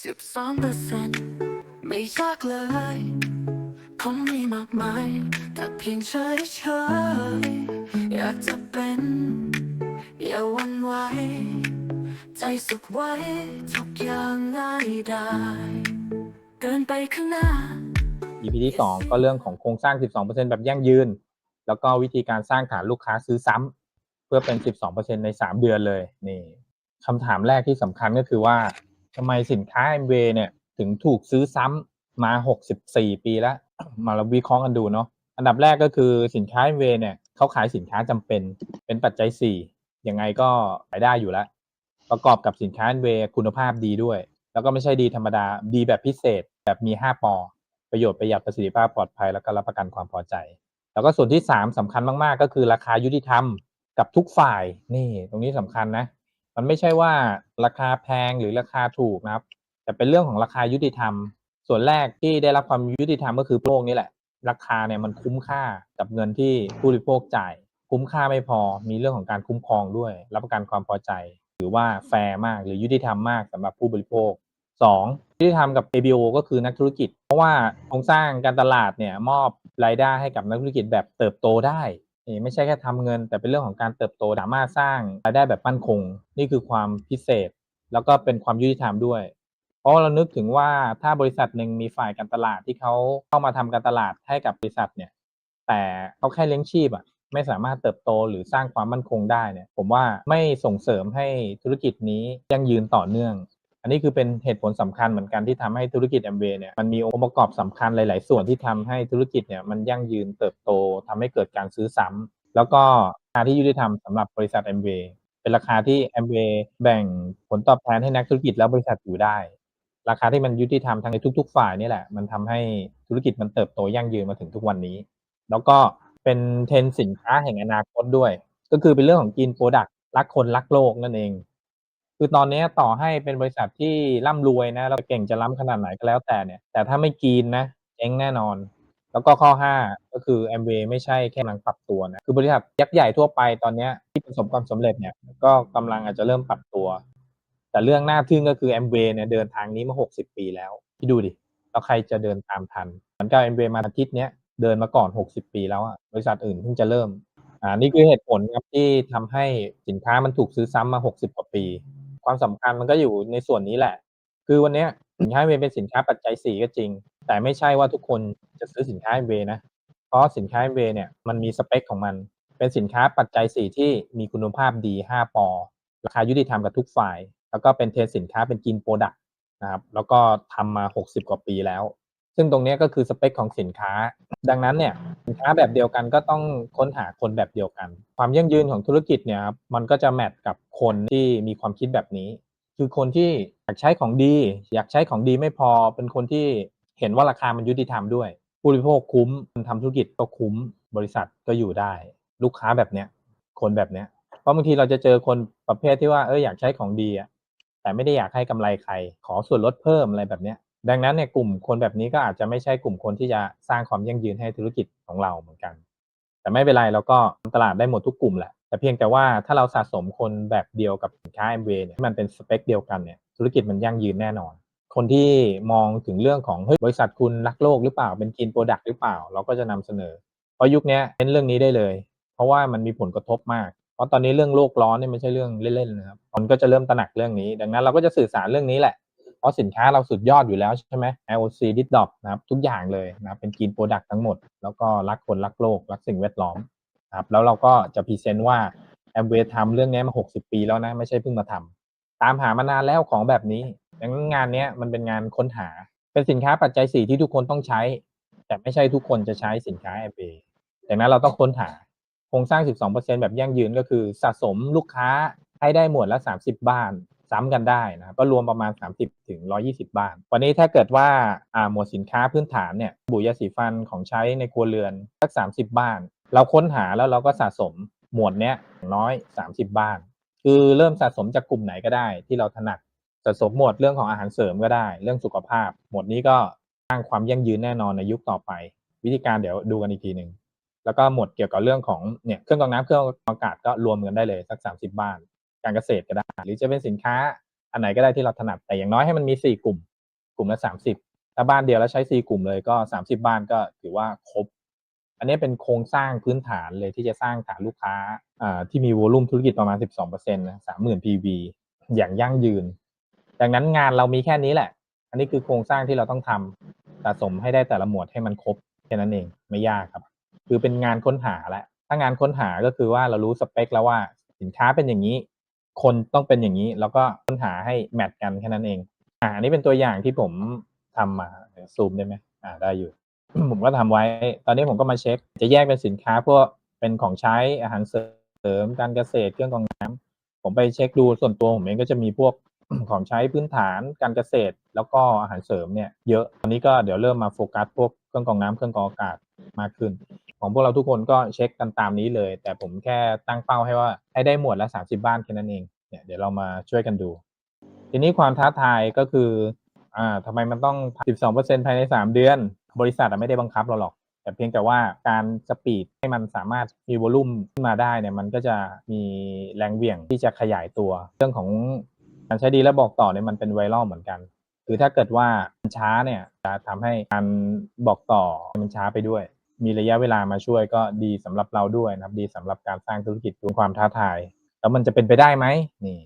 สิบสองเปอร์เซ็นต์ไม่ยากเลยคงมีมากมายแต่เพียงเฉยเฉยอยากจะเป็น อย่าวันไหวใจสุขไว้ทุกอย่างง่ายได้เดินไปข้างหน้า EP ที่2ก็เรื่องของโครงสร้าง 12%แบบยั่งยืน แล้วก็วิธีการสร้างฐานลูกค้าซื้อซ้ำเพื่อเป็น 12%ใน 3 เดือนเลยนี่คำถามแรกที่สำคัญก็คือว่า ทำไมสินค้า MV เนี่ย ถึงถูกซื้อซ้ำมา 64 ปีแล้ว มาเราวิเคราะห์กันดูเนาะอันดับแรกก็คือสินค้า MV เนี่ยเขาขายสินค้าจำเป็น เป็นปัจจัย 4 ยังไงก็ขายได้อยู่แล้ว ประกอบกับสินค้า MV คุณภาพดีด้วย แล้วก็ไม่ใช่ดีธรรมดาดีแบบพิเศษแบบมี 5 ปอ ประโยชน์ประหยัดประสิทธิภาพปลอดภัย แล้วก็รับประกันความพอใจ แล้วก็ส่วนที่ 3สำคัญมากๆ ก็คือราคายุติธรรมกับทุกฝ่ายนี่ ตรงนี้สำคัญนะ มันไม่ใช่ว่าราคาแพงหรือราคาถูกนะครับ แต่เป็นเรื่องของราคายุติธรรม ส่วนแรกที่ได้รับความยุติธรรมก็คือโลกนี่แหละ ราคาเนี่ยมันคุ้มค่ากับเงินที่ผู้บริโภคจ่าย คุ้มค่าไม่พอมีเรื่องของการคุ้มครองด้วย รับประกันความพอใจ หรือว่าแฟร์มากหรือยุติธรรมมากสำหรับผู้บริโภคสองที่ทำกับ ABO ก็คือนักธุรกิจ เพราะว่าโครงสร้างการตลาดเนี่ยมอบรายได้ให้กับนักธุรกิจแบบเติบโตได้ นี่ไม่ใช่แค่ทำเงิน แต่เป็นเรื่องของการเติบโตสามารถสร้างรายได้แบบมั่นคง นี่คือความพิเศษ แล้วก็เป็นความยุติธรรมด้วย เพราะเรานึกถึงว่าถ้าบริษัทหนึ่งมีฝ่ายการตลาดที่เขาเข้ามาทำการตลาดให้กับบริษัทเนี่ย แต่เขาแค่เลี้ยงชีพอะไม่สามารถเติบโตหรือสร้างความมั่นคงได้เนี่ย ผมว่าไม่ส่งเสริมให้ธุรกิจนี้ยั่งยืนต่อเนื่อง อันนี้คือเป็นเหตุผลสำคัญเหมือนกันที่ทำให้ธุรกิจ m อ a เนี่ยมันมีองค์ประกอบสำคัญหลาย ๆ ส่วนที่ทำให้ธุรกิจเนี่ยมันยั่งยืนเติบโตทำให้เกิดการซื้อซ้ำแล้วก็ราคาที่ยุติธรรมสำหรับบริษัท m อ a เป็นราคาที่ m อ a แบ่งผลตอบแทนให้นักธุรกิจและบริษัทอยู่ได้ ราคาที่มันยุติธรรมทั้งในทุก ๆ ฝ่ายนี่แหละ มันทำให้ธุรกิจมันเติบโตยั่งยืนมาถึงทุกวันนี้ แล้วก็เป็นเทรนสินค้าแห่งอนาคตด้วย ก็คือเป็นเรื่องของกินโปรดักต์รักคนรักโลกนั่นเอง คือตอนนี้ต่อให้เป็นบริษัทที่ร่ำรวยนะแล้วเก่งจะล้ำขนาดไหนก็แล้วแต่เนี่ย แต่ถ้าไม่กินนะเจ๊งแน่นอน แล้วก็ข้อ 5 ก็คือ m อ a ไม่ใช่แค่กำลังปรับตัวนะคือบริษัทยักษ์ใหญ่ทั่วไปตอนนี้ที่ประสบความสำเร็จเนี่ยก็กำลังอาจจะเริ่มปรับตัว แต่เรื่องน่าทึ่งก็คือ m อ a เนี่ยเดินทางนี้มา 60 ปีแล้วพี่ดูดิแล้วใครจะเดินตามทันเหมันก็ m อ a มาอาทิตย์เนี้ยเดินมาก่อน 60 ปีแล้วอะบริษัทอื่นเพิ่งจะเริ่มอ่านี่คือเหตุผลครับที่ทำให้สินค้ามันถูกซื้อซ้ำมา 60 กว่าปี ความสำคัญมันก็อยู่ในส่วนนี้แหละ คือวันนี้สินค้าเวเป็นสินค้าปัจจัยสี่ก็จริง แต่ไม่ใช่ว่าทุกคนจะซื้อสินค้าเวนะ เพราะสินค้าเวเนี่ยมันมีสเปคของมัน เป็นสินค้าปัจจัยสี่ที่มีคุณภาพดี5ปอราคายุติธรรมกับทุกฝ่าย แล้วก็เป็นเทรนสินค้าเป็นกินโปรดักต์นะครับแล้วก็ทำมา 60 กว่าปีแล้ว ซึ่งตรงนี้ก็คือสเปคของสินค้า ดังนั้นเนี่ยสินค้าแบบเดียวกันก็ต้องค้นหาคนแบบเดียวกัน ความยั่งยืนของธุรกิจเนี่ยครับมันก็จะแมทกับคนที่มีความคิดแบบนี้ คือคนที่อยากใช้ของดี อยากใช้ของดีไม่พอเป็นคนที่เห็นว่าราคามันยุติธรรมด้วย ผู้บริโภคคุ้มคนทำธุรกิจก็คุ้มบริษัทก็อยู่ได้ ลูกค้าแบบเนี้ยคนแบบเนี้ยเพราะบางทีเราจะเจอคนประเภทที่ว่าเอออยากใช้ของดีอะแต่ไม่ได้อยากให้กำไรใคร ขอส่วนลดเพิ่มอะไรแบบเนี้ย ดังนั้นเนี่ยกลุ่มคนแบบนี้ก็อาจจะไม่ใช่กลุ่มคนที่จะสร้างความยั่งยืนให้ธุรกิจของเราเหมือนกัน แต่ไม่เป็นไรเราก็ตลาดได้หมดทุกกลุ่มแหละ แต่เพียงแต่ว่าถ้าเราสะสมคนแบบเดียวกับสินค้า m อ a เนี่ยที่มันเป็นสเปคเดียวกันเนี่ยธุรกิจมันยั่งยืนแน่นอน คนที่มองถึงเรื่องของเฮ้ยบริษัทคุณรักโลกหรือเปล่าเป็นกินโปรดักต์หรือเปล่า เราก็จะนำเสนอ เพราะยุคนี้เน้นเรื่องนี้ได้เลย เพราะว่ามันมีผลกระทบมากเพราะตอนนี้เรื่องโลกร้อนเนี่ยไม่ใช่เรื่องเล่นๆนะครับคนก็จะเริ่มตระหนักเรื่องนี้ ดังนั้นเราก็จะสื่อสารเรื่องนี้แหละ เพราะสินค้าเราสุดยอดอยู่แล้วใช่ไหม IOC ดิดดอกนะครับทุกอย่างเลยนะครับเป็นกินโปรดักต์ทั้งหมด แล้วก็รักคนรักโลก รักสิ่งแวดล้อมนะครับแล้วเราก็จะพรีเซนต์ว่าแอมเวทำเรื่องนี้มา 60 ปีแล้วนะ ไม่ใช่เพิ่งมาทำตามหามานานแล้วของแบบนี้ดังนั้นงานนี้มันเป็นงานค้นหา เป็นสินค้าปัจจัย4ที่ทุกคนต้องใช้ แต่ไม่ใช่ทุกคนจะใช้สินค้าแอมเวดังนั้นเราต้องค้นหาโครงสร้าง 12%แบบยั่งยืนก็คือสะสมลูกค้าให้ได้หมวดละ 30 บ้าน ซ้ำกันได้นะครับก็รวมประมาณ 30ถึง120 บ้าน วันนี้ถ้าเกิดว่าหมวดสินค้าพื้นฐานเนี่ยบุยาสีฟันของใช้ในครัวเรือนสัก 30 บ้าน เราค้นหาแล้วเราก็สะสมหมวดเนี้ยอย่างน้อย 30 บ้าน คือเริ่มสะสมจากกลุ่มไหนก็ได้ ที่เราถนัดสะสมหมวดเรื่องของอาหารเสริมก็ได้ เรื่องสุขภาพ หมวดนี้ก็สร้างความยั่งยืนแน่นอนในยุคต่อไป วิธีการเดี๋ยวดูกันอีกทีหนึ่งแล้วก็หมวดเกี่ยวกับเรื่องของเนี่ยเครื่องกรองน้ำเครื่องกรองอากาศก็รวมกันได้เลยสัก 30 บ้าน การเกษตรก็ได้ หรือจะเป็นสินค้าอันไหนก็ได้ที่เราถนัดแต่อย่างน้อยให้มันมีสี่กลุ่ม กลุ่มละสามสิบถ้าบ้านเดียวแล้วใช้สี่กลุ่มเลยก็สามสิบบ้านก็ถือว่าครบ อันนี้เป็นโครงสร้างพื้นฐานเลยที่จะสร้างฐานลูกค้าอ่าที่มีวอลุ่มธุรกิจประมาณ 12%นะ30,000 PV อย่างยั่งยืน ดังนั้นงานเรามีแค่นี้แหละ อันนี้คือโครงสร้างที่เราต้องทำสะสมให้ได้แต่ละหมวดให้มันครบแค่นั้นเองไม่ยากครับ คือเป็นงานค้นหาแหละถ้างานค้นหาก็คือว่าเรารู้สเปคแล้วว่าสินค้าเป็นอย่างนี้ คนต้องเป็นอย่างนี้ แล้วก็ค้นหาให้แมทกันแค่นั้นเอง อ่าอันนี้เป็นตัวอย่างที่ผมทำมาซูมได้ไหมอ่าได้อยู่ ผมก็ทำไว้ ตอนนี้ผมก็มาเช็ค จะแยกเป็นสินค้าพวกเป็นของใช้อาหารเสริมการเกษตรเครื่องกรองน้ำผมไปเช็คดูส่วนตัวผมเองก็จะมีพวกของใช้พื้นฐานการเกษตร แล้วก็อาหารเสริมเนี่ยเยอะตอนนี้ก็เดี๋ยวเริ่มมาโฟกัสพวกเครื่องกรองน้ำเครื่องกรองอากาศ มากขึ้น ของพวกเราทุกคนก็เช็คกันตามนี้เลย แต่ผมแค่ตั้งเป้าให้ว่าให้ได้หมวดละ 30 บ้านแค่นั้นเองเนี่ยเดี๋ยวเรามาช่วยกันดู ทีนี้ความท้าทายก็คืออ่าทำไมมันต้อง 12%ภายใน 3 เดือน บริษัทไม่ได้บังคับเราหรอก แต่เพียงแต่ว่าการสปีดให้มันสามารถมีวอลุ่มขึ้นมาได้เนี่ยมันก็จะมีแรงเหวี่ยงที่จะขยายตัว เรื่องของการใช้ดีและบอกต่อเนี่ยมันเป็นไวรัลเหมือนกัน คือถ้าเกิดว่ามันช้าเนี่ยจะทำให้การบอกต่อมันช้าไปด้วย มีระยะเวลามาช่วยก็ดีสำหรับเราด้วยนะครับดีสำหรับการสร้างธุรกิจดูความท้าทาย แล้วมันจะเป็นไปได้ไหมนี่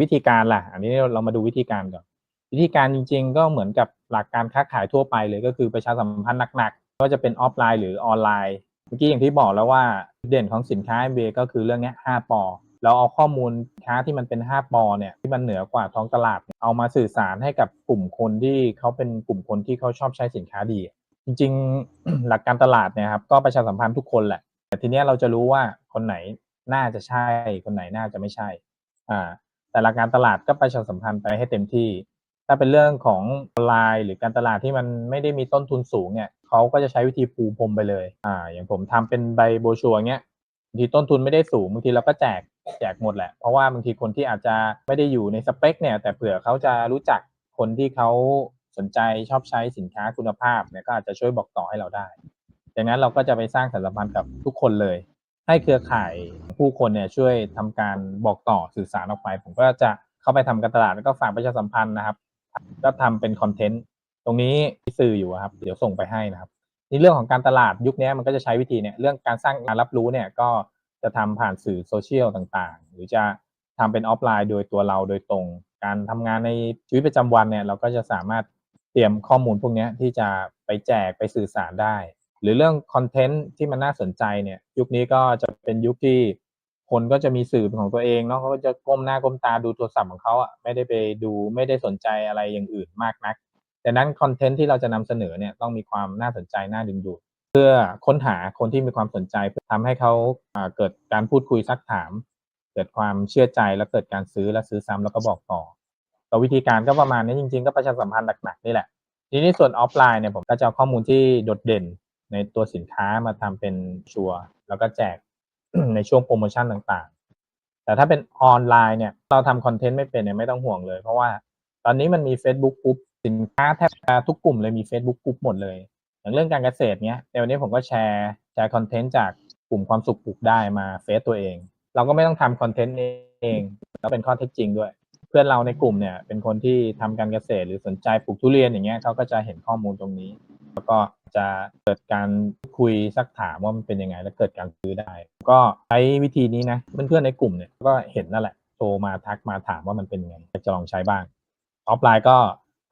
วิธีการล่ะ อันนี้เรามาดูวิธีการก่อนวิธีการจริง ๆ ก็เหมือนกับหลักการค้าขายทั่วไปเลยก็คือประชาสัมพันธ์หนักๆก็จะเป็นออฟไลน์หรือออนไลน์ เมื่อกี้อย่างที่บอกแล้วว่าเด่นของสินค้า MBA ก็คือเรื่องนี้5ปอ เราเอาข้อมูลสินค้าที่มันเป็น 5ปอเนี่ยที่มันเหนือกว่าท้องตลาด เอามาสื่อสารให้กับกลุ่มคนที่เขาเป็นกลุ่มคนที่เขาชอบใช้สินค้าดี จริง ๆ หลักการตลาดเนี่ยครับก็ประชาสัมพันธ์ทุกคนแหละ แต่ทีเนี้ยเราจะรู้ว่าคนไหนน่าจะใช่ คนไหนน่าจะไม่ใช่อ่าแต่หลักการตลาดก็ประชาสัมพันธ์ไปให้เต็มที่ ถ้าเป็นเรื่องของออนไลน์หรือการตลาดที่มันไม่ได้มีต้นทุนสูงเนี่ยเขาก็จะใช้วิธีปูพรมไปเลยอ่าอย่างผมทำเป็นใบโบชัวเงี้ยบางทีต้นทุนไม่ได้สูงบางทีเราก็แจก แจกหมดแหละ เพราะว่าบางทีคนที่อาจจะไม่ได้อยู่ในสเปคเนี่ย แต่เผื่อเขาจะรู้จักคนที่เขาสนใจชอบใช้สินค้าคุณภาพเนี่ยก็อาจจะช่วยบอกต่อให้เราได้ ดังนั้นเราก็จะไปสร้างสัมพันธ์กับทุกคนเลย ให้เครือข่ายผู้คนเนี่ยช่วยทำการบอกต่อสื่อสารออกไป ผมก็จะเข้าไปทำการตลาดแล้วก็ฝากประชาสัมพันธ์นะครับ ก็ทำเป็นคอนเทนต์ตรงนี้สื่ออยู่ครับ เดี๋ยวส่งไปให้นะครับในเรื่องของการตลาดยุคนี้มันก็จะใช้วิธีเนี่ยเรื่องการสร้างการรับรู้เนี่ยก็ จะทำผ่านสื่อโซเชียลต่างๆ หรือจะทำเป็นออฟไลน์โดยตัวเราโดยตรง การทำงานในชีวิตประจำวันเนี่ยเราก็จะสามารถเตรียมข้อมูลพวกนี้ที่จะไปแจกไปสื่อสารได้ หรือเรื่องคอนเทนต์ที่มันน่าสนใจเนี่ยยุคนี้ก็จะเป็นยุคที่คนก็จะมีสื่อของตัวเองเนาะเขาก็จะก้มหน้าก้มตาดูโทรศัพท์ของเขาอะไม่ได้ไปดูไม่ได้สนใจอะไรอย่างอื่นมากนักดังนั้นคอนเทนต์ที่เราจะนำเสนอเนี่ยต้องมีความน่าสนใจน่าดึงดูด เพื่อค้นหาคนที่มีความสนใจเพื่อทำให้เขาเกิดการพูดคุยซักถาม เกิดความเชื่อใจแล้วเกิดการซื้อและซื้อซ้ำแล้วก็บอกต่อต่วิธีการก็ประมาณนี้จริงๆ ก็ประชาสัมพันธ์หนักๆนี่แหละ ทีนี้ส่วนออฟไลน์เนี่ยผมก็จะเอาข้อมูลที่โดดเด่นในตัวสินค้ามาทำเป็นชัวร์แล้วก็แจกในช่วงโปรโมชั่นต่างๆ แต่ถ้าเป็นออนไลน์เนี่ยเราทำคอนเทนต์ไม่เป็นเนี่ยไม่ต้องห่วงเลย เพราะว่าตอนนี้มันมี Facebook กลุ่มสินค้าแทบจะทุกกลุ่มเลยมี Facebook กลุ่มหมดเลย อย่างเรื่องการเกษตรเนี้ยเดี๋ยวนี้ผมก็แชร์แชร์คอนเทนต์จากกลุ่มความสุขปลูกได้มาเฟซตัวเอง เราก็ไม่ต้องทำคอนเทนต์เองแล้วเป็นข้อเท็จจริงด้วย เพื่อนเราในกลุ่มเนี่ยเป็นคนที่ทำการเกษตรหรือสนใจปลูกทุเรียนอย่างเงี้ยเขาก็จะเห็นข้อมูลตรงนี้ แล้วก็จะเกิดการคุยซักถามว่ามันเป็นยังไง แล้วเกิดการซื้อได้ ก็ใช้วิธีนี้นะเพื่อนๆในกลุ่มเนี่ยก็เห็นนั่นแหละโทรมาทักมาถามว่ามันเป็นยังไงจะลองใช้บ้าง ออฟไลน์ก็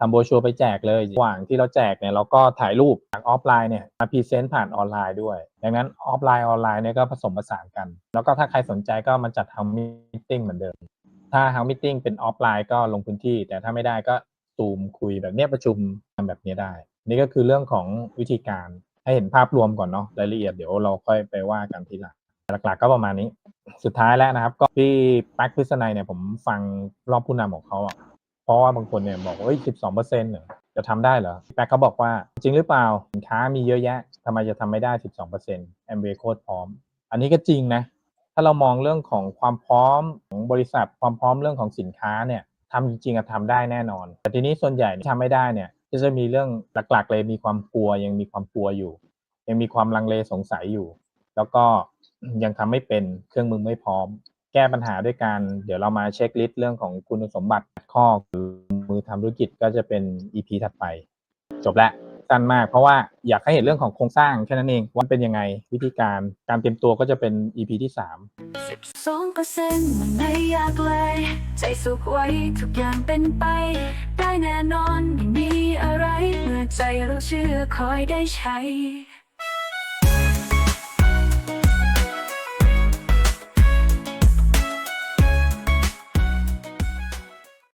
ทำโบชัวไปแจกเลยระหว่างที่เราแจกเนี่ยเราก็ถ่ายรูปจากออฟไลน์เนี่ยมาพรีเซนต์ผ่านออนไลน์ด้วย ดังนั้นออฟไลน์ออนไลน์เนี่ยก็ผสมผสานกัน แล้วก็ถ้าใครสนใจก็มาจัดทำมิ팅เหมือนเดิม ถ้า House Meeting เป็นออฟไลน์ก็ลงพื้นที่ แต่ถ้าไม่ได้ก็ซูมคุยแบบเนี้ยประชุมทำแบบนี้ได้ นี่ก็คือเรื่องของวิธีการให้เห็นภาพรวมก่อนเนาะรายละเอียดเดี๋ยวเราค่อยไปว่ากันทีหลังหลักๆก็ประมาณนี้ สุดท้ายแล้วนะครับ ก็พี่ปักพิษณัยเนี่ยผมฟังรอบผู้นำของเขาอะ ราะว่าบางคนเนี่ยบอกว่าเอ้ยสิบสองเปอร์เซ็นต์จะทำได้เหรอแป๊กเขาบอกว่าจริงหรือเปล่าสินค้ามีเยอะแยะทำไมจะทำไม่ได้สิบสองเปอร์เซ็นต์แอมเบโคตรพร้อม อันนี้ก็จริงนะ ถ้าเรามองเรื่องของความพร้อมของบริษัทความพร้อมเรื่องของสินค้าเนี่ยทำจริงๆอะทำได้แน่นอน แต่ทีนี้ส่วนใหญ่ที่ทำไม่ได้เนี่ยก็จะมีเรื่องหลักๆ เลยมีความกลัวยังมีความกลัวอยู่ ยังมีความลังเลสงสัยอยู่ แล้วก็ยังทำไม่เป็นเครื่องมือไม่พร้อม แก้ปัญหาด้วยการ เดี๋ยวเรามาเช็คลิสต์เรื่องของคุณสมบัติข้อหรือมือทำธุรกิจก็จะเป็น EP ถัดไป จบแล้วสั้นมากเพราะว่าอยากให้เห็นเรื่องของโครงสร้างแค่นั้นเองว่าเป็นยังไงวิธีการการเตรียมตัวก็จะเป็น EP ที่3สองเปอร์เซ็นต์มันไม่ยากเลยใจสุขไว้ทุกอย่างเป็นไป ได้แน่นอนไม่มีอะไร เมื่อใจเราเชื่อคอยได้ใช้